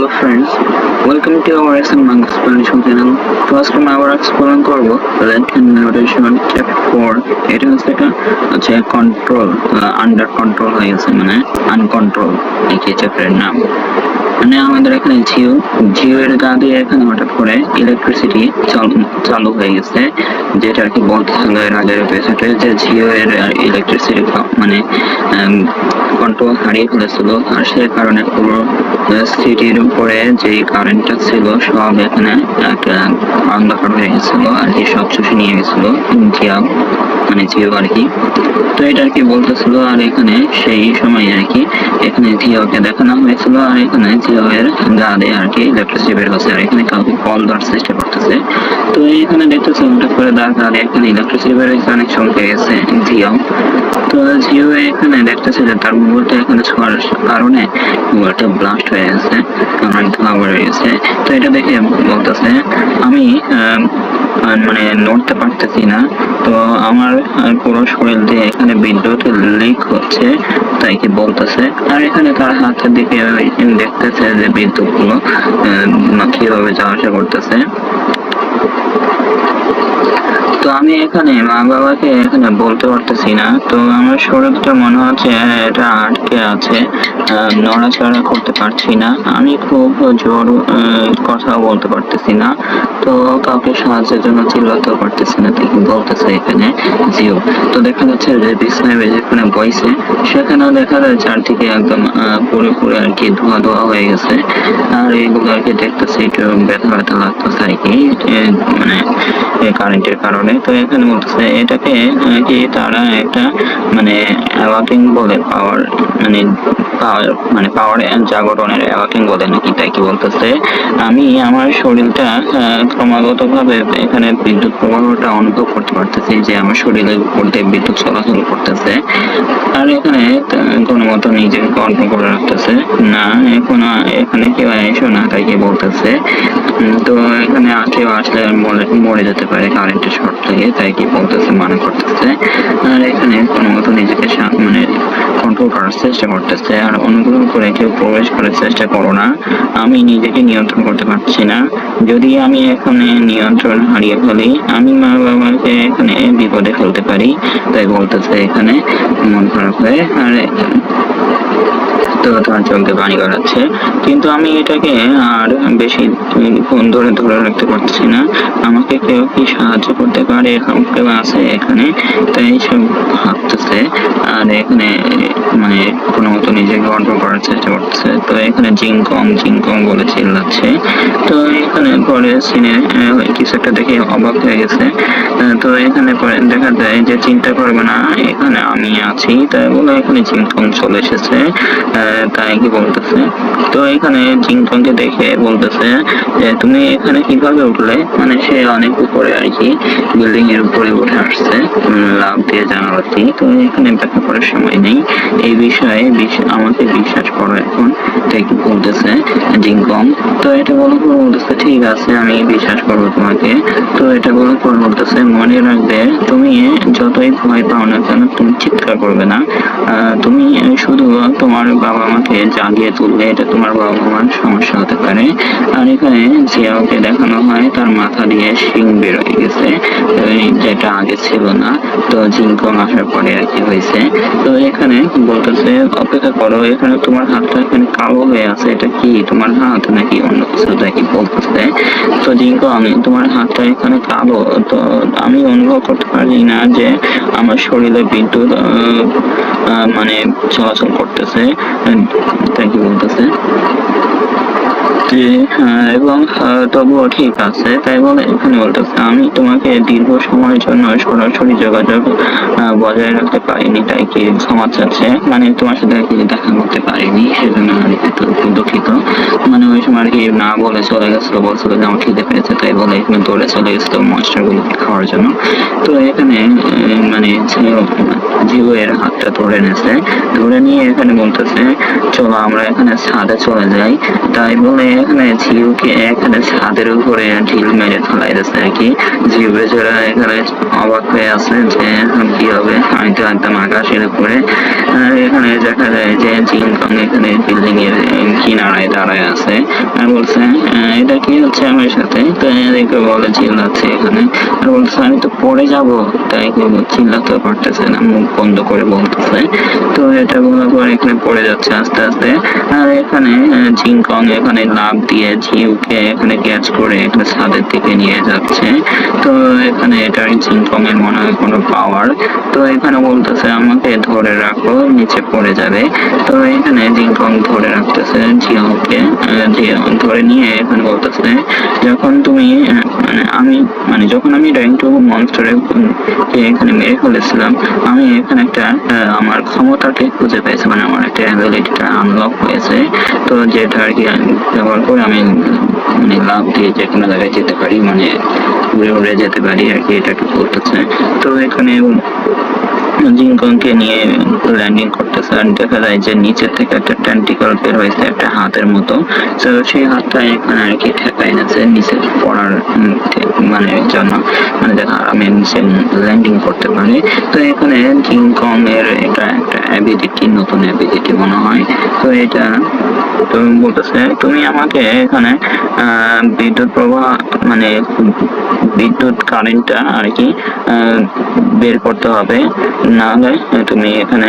Hello friends, welcome to our SM Monk explanation channel. তো আজকে আমরা আবার এক্সপ্লেন করব length and notation chapter four এটা হচ্ছে একটা হচ্ছে কন্ট্রোল আন্ডার কন্ট্রোল হয়ে গেছে মানে আনকন্ট্রোল এই চ্যাপ্টারের নাম। মানে আমাদের এখানে জিও জিও এর গা দিয়ে এখানে হঠাৎ করে ইলেকট্রিসিটি চালু হয়ে গেছে যেটা আর কি বলতেছিল এর আগের এপিসোডে যে জিও এর ইলেকট্রিসিটি মানে কন্ট্রোল হারিয়ে ফেলেছিল, আর সেই কারণে পুরো সিটির উপরে যে কারেন্টটা ছিল, সব এখানে একটা অন্ধকার হয়ে গেছিল, আর কি সব চুষে নিয়ে গেছিল, জিয়া মানে জিও আর কি। তো এটা আর কি বলতেছিল, আর এখানে সেই সময় আর কি, এখানে জিওকে দেখানো হয়েছিল, আর এখানে জিও এর গা দিয়ে আর কি ইলেকট্রিসিটি বের হচ্ছে, আর এখানে কাউকে কল দেওয়ার চেষ্টা করতেছে। তো এখানে দেখতেছে, হঠাৎ করে দাঁড় এখানে ইলেকট্রিসিটি বের হয়েছে, অনেক পেয়ে গেছে। জিও তো জিও এখানে দেখতেছে যে তার মোবাইলটা এখানে ছোঁয়ার কারণে মোবাইলটা ব্লাস্ট হয়ে গেছে অনেক ধোঁয়া হয়ে গেছে। তো এটা দেখে বলতেছে, আমি মানে নড়তে পারতেছি না। তো আমার পুরো শরীর দিয়ে এখানে বিদ্যুৎ লিক হচ্ছে। তাই কি বলতেছে। আর এখানে তার হাতের দিকে দেখতেছে যে বিদ্যুৎ গুলো কীভাবে যাওয়া আসা করতেছে। তো আমি এখানে মা বাবাকে এখানে বলতে পারতেছি না। তো আমার শরীরটা মনে হচ্ছে হ্যাঁ, এটা আটকে আছে। নড়াচড়া করতে পারছি না। আমি খুব জোর কথা বলতে পারতেছি না। তো কাউকে সাহায্যের জন্য চিল্লাতেও পারতেছি না দেখি বলতেছে এখানে জিও। তো দেখা যাচ্ছে যে বিছনায় যেখানে বইছে। সেখানেও দেখা যায় চারদিকে একদম পুরো পুরো আর কি ধোয়া ধোয়া হয়ে গেছে। আর এইগুলো আর কি দেখতেছি একটু ব্যথা ব্যথা লাগতেছে আর কি। মানে কারেন্টের কারণে। তো এখানে বলতেছে এটাকে আহ, কি তারা একটা মানে অ্যাওয়াকিং বলে পাওয়ার মানে মানে পাওয়ার জাগরণের অ্যাওয়াকিং বলে নাকি তাই কি বলতেছে। আমি আমার শরীরটা ক্রমাগত ভাবে এখানে বিদ্যুৎ প্রবাহটা অনুভব করতে পারতেছি যে আমার শরীরের উপর দিয়ে বিদ্যুৎ চলাচল করতেছে। আর এখানে কোনো মতো নিজেকে কন্ট্রোল করে রাখতেছে। না এখন এখানে কেউ এসো না তাই কি বলতেছে। তো এখানে কেউ আসলে মরে যেতে পারে কারেন্টের শর্ট থেকে, তাই কি বলতেছে, মনে করতেছে। আর এখানে কোনো মতো নিজেকে মানে কন্ট্রোল করার চেষ্টা করতেছে। আর অনুগ্রহ করে কেউ প্রবেশ করার চেষ্টা করো না। আমি নিজেকে নিয়ন্ত্রণ করতে পারছি না। যদি আমি এখানে নিয়ন্ত্রণ হারিয়ে ফেলি, আমি মা বাবাকে এখানে বিপদে ফেলতে পারি, তাই বলতেছে এখানে মন খারাপ হয়ে। আর তোমার চোখে পানি গড়াচ্ছে। কিন্তু আমি এটাকে আর বেশি ফোন ধরে ধরে রাখতে পারছি না। আমাকে কেউ কি সাহায্য করতে পারে? কেউ আছে এখানে? তাই সব ভাবতেছে। আর এখানে মানে কোনো মতো নিজেকে কন্ট্রোল করার চেষ্টা করতেছে। তো এখানে জিংকং জিংকং বলে চিল্লাচ্ছে। তো এখানে পরে সিনে কিছু একটা দেখে অবাক হয়ে গেছে। তো এখানে পরে দেখা যায় যে চিন্তা করবে না, এখানে আমি আছি। তাই বলে এখানে জিংকং চলে এসেছে। তাই কি বলতেছে? তো এখানে জিংকংকে দেখে বলতেছে যে, তুমি এখানে কীভাবে উঠলে? মানে সে অনেক উপরে আর কি, বিল্ডিং এর উপরে উঠে আসছে। লাভ দিয়ে জানালাতে তো এখানে ব্যাখ্যা করার সময় নেই। এই বিষয়ে আমাকে বিশ্বাস করো এখন, তাই কি বলতেছে জিংকং তো এটা বলে বলতেছে, ঠিক আছে, আমি বিশ্বাস করব তোমাকে। এটা পর বলতেছে, মনে রাখবে, তুমি যতই ভয় পাও না কেন, তুমি চিৎকার করবে না। তুমি শুধু তোমার বাবা মাকে জাগিয়ে তুললে এটা তোমার বাবা মার সমস্যা হতে পারে। আর এখানে জিয়াওকে দেখানো হয়, তার মাথা দিয়ে শিং বের হয়ে গেছে যেটা আগে ছিল না, তো জিনকং আসার পরে আর কি হয়েছে। তো এখানে বলতেছে, অপেক্ষা করো, এখানে তোমার হাতটা এখানে কালো হয়ে আছে, এটা কি তোমার হাত নাকি অন্য কিছু নাকি বলতেছে? তো জিনকং তোমার হাতটা এখানে কালো তো আমি অনুভব করতে পারি না যে আমার শরীরে বিদ্যুৎ মানে চলাচল করতেছে। তাই কি বলতেছে। এবং তবুও ঠিক আছে, তাই বলে এখানে বলতেছে, আমি তোমাকে দীর্ঘ সময়ের জন্য সরাসরি যোগাযোগ বজায় রাখতে পারিনি, তাই কি ক্ষমা চাচ্ছে? মানে তোমার সাথে দেখা করতে পারিনি। না বলে চলে গেছিল, বলছিল যে আমার খিদে পেয়েছে, তাই বলে এখানে দৌড়ে চলে গেছিল মনস্টার গুলোকে খাওয়ার জন্য। তো এখানে মানে জিওয়ের হাতটা ধরে নিয়েছে। ধরে নিয়ে এখানে বলতেছে, চলো আমরা এখানে ছাদে চলে যাই। তাই বলে এখানে জিওকে এখানে ছাদের উপরে ঢিল মেরে ফেলাই দিচ্ছে আর কি। জিও বেচারা এখানে অবাক হয়ে আছে যে এখন কি হবে? আমি তো একদম আকাশের উপরে আর এখানে দেখা যায় যে জিংকং এখানে বিল্ডিং এর কিনারায় দাঁড়ায় আছে। আর বলছে আহ, এটা কি হচ্ছে আমার সাথে? তো এদিকে বলে চিল্লাচ্ছে এখানে। আর বলছে আমি তো পড়ে যাব। তাই চিল্লাতে পারতেছে না মুখ বন্ধ করে বলতেছে। তো এটা বলার পর এখানে পড়ে যাচ্ছে আস্তে আস্তে। আর এখানে জিংকং এখানে লাভ দিয়ে জিউকে এখানে ক্যাচ করে এখানে ছাদের দিকে নিয়ে যাচ্ছে। তো এখানে এটা জিংকং এর মনে হয় কোনো পাওয়ার তো এখানে বলতেছে আমাকে ধরে রাখো। নিচে পড়ে যাবে। তো এখানে জিংকং ধরে রাখতেছে আহ, ধরে নিয়ে এখানে বলতেছে যখন তুমি মানে আমি মানে যখন আমি র্যাঙ্ক টু মনস্টারে এখানে মেরে ফেলেছিলাম আমি এখানে একটা আমার ক্ষমতাকে খুঁজে পেয়েছি মানে আমার একটা অ্যাবিলিটিটা আনলক হয়েছে। তো যেটা আর কি ব্যবহার করে আমি মানে লাভ দিয়ে যে কোনো জায়গায় যেতে পারি মানে উড়ে উড়ে যেতে পারি আর কি এটাকে বলতেছে। তো এখানে জিঙ্কনকে নিয়ে ল্যান্ডিং করতেছে আর দেখা যায় যে নিচে থেকে একটা টেন্টিকল বের হয়েছে একটা হাতের মতো। তো সেই হাতটা এখানে আর কি ঠেকাই আছে নিচে পড়ার মানে জন্য মানে দেখা আমি নিচে ল্যান্ডিং করতে পারি। তো এখানে জিঙ্কং এর এটা একটা অ্যাবিলিটি নতুন অ্যাবিলিটি মনে হয়। তো এটা তুমি বলতেছে, তুমি আমাকে এখানে বিদ্যুৎ প্রবাহ মানে বিদ্যুৎ কারেন্টটা আর কি বের করতে হবে। নাহলে তুমি এখানে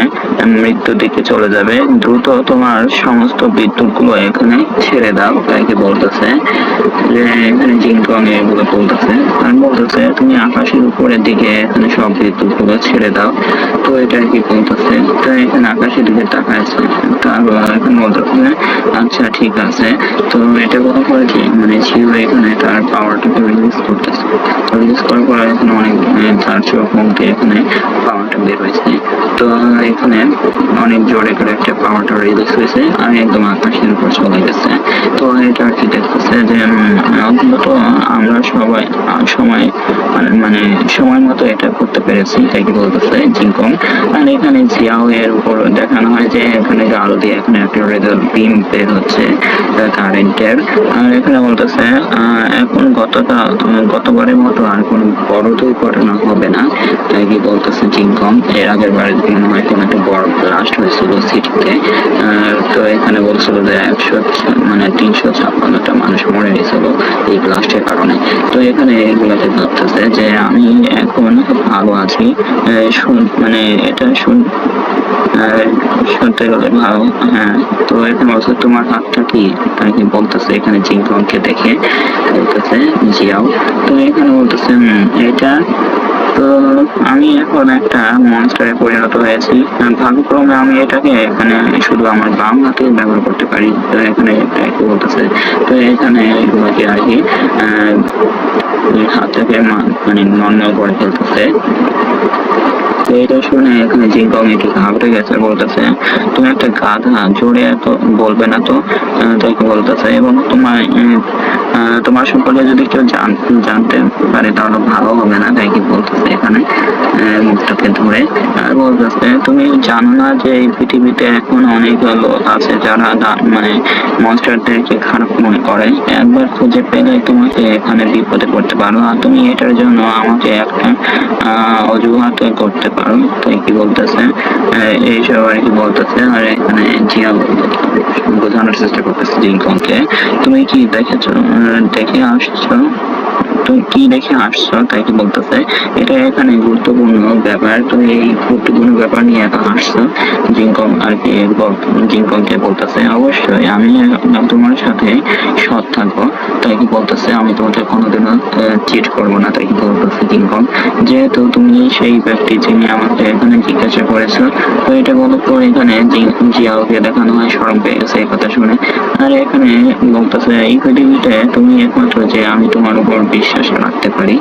মৃত্যুর দিকে চলে যাবে। দ্রুত তোমার সমস্ত বিদ্যুৎ গুলো এখানে ছেড়ে দাও তাই কি বলতেছে। যে এখানে জিনকং এগুলো বলতেছে। আর বলতেছে, তুমি আকাশের উপরের দিকে এখানে সব বিদ্যুৎ গুলো ছেড়ে দাও। তো এটা কি বলতেছে? তো এখানে আকাশের দিকে বলতেছে আচ্ছা ঠিক আছে। তো এটা বলার পরে কি? মানে ছিল এখানে, তার পাওয়ারটাকে রিলিজ করতেছে। রিলিজ করার পরে এখানে অনেক তার চোখ মুখ এখানে পাওয়ারটা বের হয়েছে। তো এখানে অনেক জোরে করে একটা পাওয়ারটা রিলিজ হয়েছে। আর একদম আকাশের উপর চলে গেছে। তো এটা আর কি দেখতেছে যে অন্তত আমরা সবাই সময় মানে মানে সময় মতো এটা করতে পেরেছি, তাই কি বলতেছে? জিঙ্কং আর এখানে জিয়াও এর উপর দেখানো হয় যে এখানে যে আলো দিয়ে এখানে একটা রেজার বিম বের হচ্ছে কারেন্টের আর এখানে বলতেছে এখন গতকাল গতবারের মতো আর কোনো বড় দুর্ঘটনা হবে না। তাই কি বলতেছে জিঙ্কং এর আগের বারে মনে হয় কোনো একটা বড় ব্লাস্ট হয়েছিল সিটিতে তো। এখানে বলছিল যে একশো মানে তিনশো ছাপ্পান্নটা মানুষ মরে গেছিল এই ব্লাস্টের কারণে। তো এখানে এগুলোকে ভাবতেছে যে আমি এখন ভালো আছি। মানে এটা শুনতে গেলে ভালো। হ্যাঁ তো তোমার হাতটা কি? তাই কি বলতেছে এখানে দেখে? বলতেছে, জিয়াও। তো এখানে বলতেছে এটা তো আমি এখন একটা মনস্টারে পরিণত হয়েছি। ভাগ্যক্রমে আমি এটাকে এখানে শুধু আমার বাম হাতে ব্যবহার করতে পারি। তো এখানে কি বলতেছে, তো এখানে এগুলোকে আর কি হাতটাকে মানে নন্য করে ফেলতেছে। তো এটা শুনে এখানে জিঙ্কং একটু ঘাবড়ে গেছে বলতেছে, তুমি একটা গাধা, জোরে এত বলবে না তো? তাকে বলতেছে, এবং তোমার তোমার সম্পর্কে যদি কেউ জানতে পারে তাহলে ভালো হবে না, তাই কি বলতেছে এখানে? মুখটাকে ধরে। আর বলতেছে, তুমি জানো না যে এই পৃথিবীতে এখন অনেক লোক আছে যারা মানে মনস্টারদেরকে খারাপ মনে করে? একবার খুঁজে পেলে তোমাকে এখানে বিপদে পড়তে পারো। আর তুমি এটার জন্য আমাকে একটা অজুহাত করতে পারো। তাই কি বলতেছে? এইসব আর কি বলতেছে। আর এখানে জিয়া বোঝানোর চেষ্টা করতেছি জিঙ্কনকে তুমি কি দেখেছ? দেখে আসছো? তুমি কি দেখে আসছো তাই কি বলতেছে। এটা এখানে গুরুত্বপূর্ণ ব্যাপার। তো এই গুরুত্বপূর্ণ ব্যাপার নিয়ে একা আসছো জিঙ্কং আর কি জিঙ্কংকে বলতেছে? অবশ্যই, আমি তোমার সাথে সৎ থাকব। তাই কি বলতেছে? আমি তোমাকে কোনোদিনও চিট করব না, তাই কি বলতেছে জিঙ্কং যেহেতু তুমি সেই ব্যক্তি যিনি আমাকে এখানে জিজ্ঞাসা করেছ, তো এটা বলো তো, এখানে জিয়াওকে দেখানো হয় সরম পেয়ে গেছে এই কথা শুনে। আর এখানে বলতেছে, এই পৃথিবীতে তুমি একমাত্র যে আমি তোমার উপর বিশ্বাস পারি।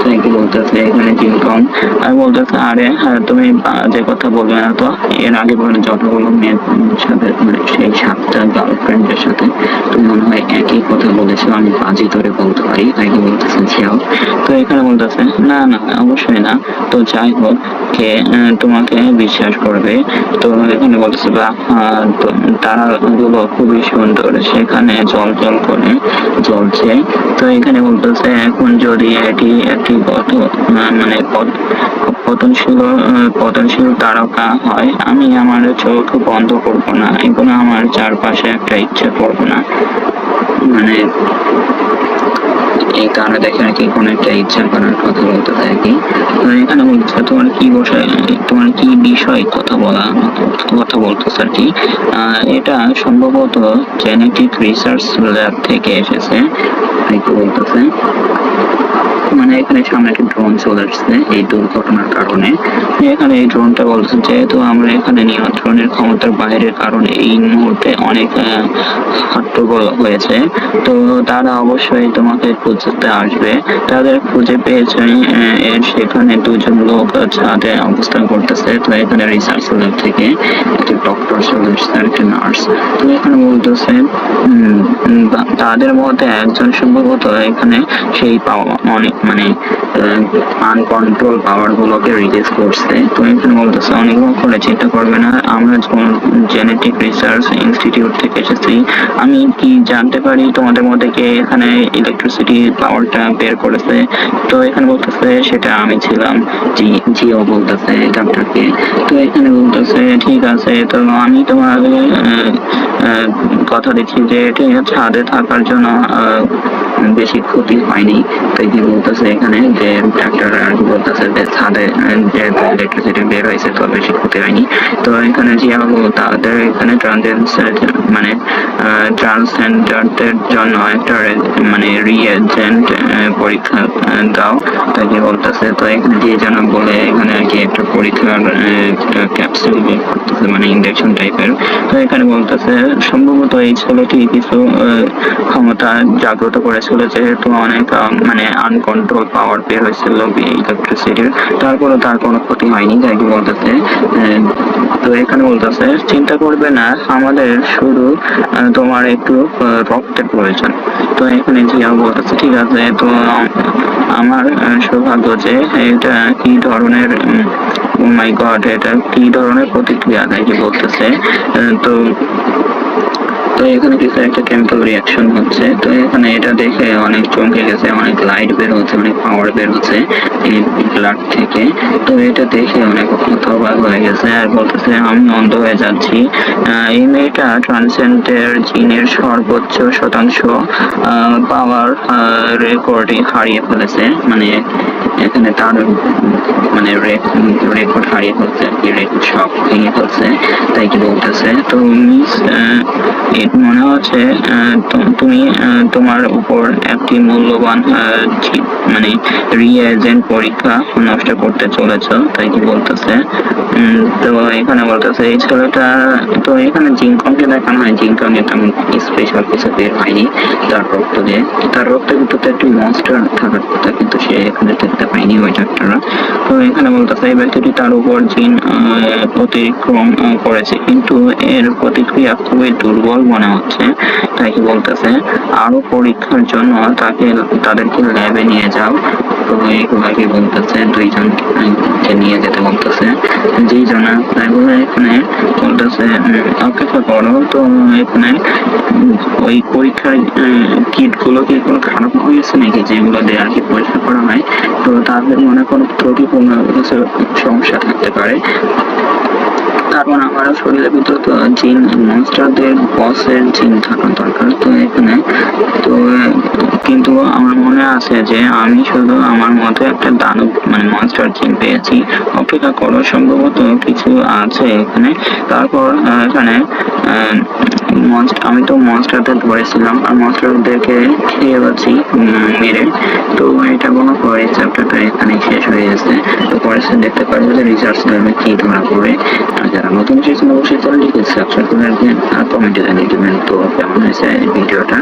তাই কি বলতেছে এখানে জিনকম আর বলতেছে আরে হ্যাঁ, তুমি যে কথা বলবে না তো এর আগে বলে যতগুলো মেয়ের সাথে মানে সেই সাতটা গার্লফ্রেন্ডের সাথে তুমি মনে হয় একই কথা কথা বলেছ আমি বাজি ধরে বলতে পারি বলতেছে তো এখানে বলতেছে না না অবশ্যই না। তো যাই হোক কে তোমাকে বিশ্বাস করবে। তো এখানে বলতেছে বা তো তারাগুলো খুবই সুন্দর সেখানে জল জল করে জ্বলছে। তো এখানে বলতেছে এখন যদি এটি একটি আহ, মানে পতনশীল পতনশীল তারকা হয় আমি আমার চোখ বন্ধ করব না এবং আমার চারপাশে একটা ইচ্ছে করব না। মানে এই কারণে দেখে আর কি কোনো একটা ইচ্ছা করার কথা বলতে থাকি তো এখানে বলতেছে তোমার কি বসে তোমার কি বিষয় কথা বলা কথা বলতেছে আর কি? এটা সম্ভবত জেনেটিক রিসার্চ ল্যাব থেকে এসেছে বলতেছে। মানে এখানে সামনে একটা ড্রোন চলে আসছে এই দুর্ঘটনার কারণে। এখানে এই ড্রোনটা বলছে, যেহেতু আমরা এখানে নিয়ন্ত্রণের ক্ষমতার বাইরের কারণে এই মুহূর্তে অনেক হট্টগোল হয়েছে, তো তারা অবশ্যই তোমাকে খুঁজতে আসবে। তাদের খুঁজে পেয়েছে এর সেখানে দুজন লোক ছাদে অবস্থান করতেছে। তো এখানে রিসার্চ ল্যাব থেকে একটা ডক্টর চলে আর একটা নার্স তো এখানে বলতেছে তাদের মধ্যে একজন সম্ভবত এখানে সেই পাওয়া অনেক মানে আনকন্ট্রোল পাওয়ার গুলোকে রিলিজ করছে। তো এখানে বলতেছে? অনেকক্ষণ করে চিন্তা করবে না? আমরা জেনেটিক রিসার্চ ইনস্টিটিউট থেকে এসেছি, আমি কি জানতে পারি তোমাদের মধ্যে কে এখানে ইলেকট্রিসিটি পাওয়ারটা বের করেছে? তো এখানে বলতেছে সেটা আমি ছিলাম। জি, জিও বলতেছে ডাক্তারকে। তো এখানে বলতেছে, ঠিক আছে, তো আমি তোমার কথা দিচ্ছি যে ছাদে থাকার জন্য বেশি ক্ষতি হয়নি। তাই কি বলতেছে এখানে যে ডাক্তার আর কি বলতেছে যে ছাদে যে ইলেকট্রিসিটি বের হয়েছে তো বেশি ক্ষতি হয়নি। তো এখানে বাবু তাদের এখানে ট্রানজেন্স মানে ট্রান্সজেন্ডারদের জন্য একটা মানে রিএজেন্ট পরীক্ষা দাও। তাই কি বলতেছে, তো এখানে যে যেন বলে পরীক্ষার ক্যাপসুল বের করতেছে মানে ইঞ্জেকশন টাইপের তো এখানে বলতেছে, সম্ভবত এই ছেলেটি কিছু ক্ষমতা জাগ্রত করেছিল, যেহেতু অনেক মানে আনকন্ট্রোল পাওয়ার বের হয়েছিল ইলেকট্রিসিটির তার কোনো ক্ষতি হয়নি কি বলতেছে তো এখানে বলতেছে, চিন্তা করবে না, আমাদের শুধু তোমার একটু রক্তের প্রয়োজন। তো এখানে জিয়া বলতেছে, ঠিক আছে, তো, আমার সৌভাগ্য যে, এটা কি ধরনের মাই গড এটা কি ধরনের প্রতিক্রিয়া? তাই কি বলতেছে তো তো এখানে কিছু একটা কেমিক্যাল রিয়াকশন হচ্ছে। তো এখানে এটা দেখে অনেক চমকে গেছে, অনেক লাইট বের হচ্ছে, অনেক পাওয়ার বের হচ্ছে এই ব্লাড থেকে। তো এটা দেখে অনেক হতবাক হয়ে গেছে আর বলতেছে, আমি অন্ধ হয়ে যাচ্ছি। এই মেয়েটা ট্রান্সেন্ডের জিনের সর্বোচ্চ শতাংশ পাওয়ার রেকর্ডই হারিয়ে ফেলেছে। মানে এখানে তার মানে রেকর্ড হারিয়ে ফেলছে আর কি রেকর্ড সব ভেঙে ফেলছে, তাই কি বলতেছে? তো মিস মনে হচ্ছে তুমি তোমার উপর একটি মূল্যবান মানে রিএজেন্ট পরীক্ষা নষ্ট করতে চলেছ, তাই কি বলতেছে? তো এখানে বলতেছে, এই ছেলেটা, তো এখানে জিঙ্কনকে দেখানো হয় জিঙ্কনের তেমন স্পেশাল কিছু বের হয়নি, তার রক্ত দিয়ে। তার রক্তের ভিতরে তো একটি মনস্টার থাকার কথা, কিন্তু সে এখানে দেখতে পায়নি ওই ডাক্তাররা। তো এখানে বলতেছে এই ব্যক্তিটি তার উপর জিন অতিক্রম করেছে। কিন্তু এর প্রতিক্রিয়া খুবই দুর্বল মনে হচ্ছে। তাই কি বলতেছে, আরও পরীক্ষার জন্য তাকে তাদেরকে ল্যাবে নিয়ে যাও। তো ওনাকে বলতেছে দুইজনকে নিয়ে যেতে বলতেছে। যেই জনা ড্রাইভার এখানে বলতেছে অপেক্ষা করো তো এখানে ওই পরীক্ষার কিটগুলো কি কোনো খারাপ হয়েছে নাকি? যেগুলো দিয়ে আর কি পরীক্ষা করা হয়? তো তাদের মনে কোনো ত্রুটিপূর্ণ কিছু সমস্যা থাকতে পারে। কারণ আমার শরীরের ভিতরে তো জিন মনস্টারদের বসের জিন থাকা দরকার তো এখানে। তো, কিন্তু আমার মনে আছে যে আমি শুধু আমার মতো একটা দানব মানে মনস্টার জিন পেয়েছি। অপেক্ষা করো সম্ভবত কিছু আছে এখানে। তারপর এখানে আমি তো মনস্টারদের ধরেছিলাম আর মনস্টারদেরকে খেয়ে যাচ্ছি মেরে। তো এটা কোনো পরে চ্যাপ্টারটা এখানে শেষ হয়ে গেছে। তো পরে সে দেখতে পারবে যে রিসার্চ ল্যাবে কি ধরা পড়ে। আর যারা নতুন এসেছেন অবশ্যই লিখে সাবস্ক্রাইব করে রাখবেন আর কমেন্টে জানিয়ে দেবেন। তো কেমন হয়েছে ভিডিওটা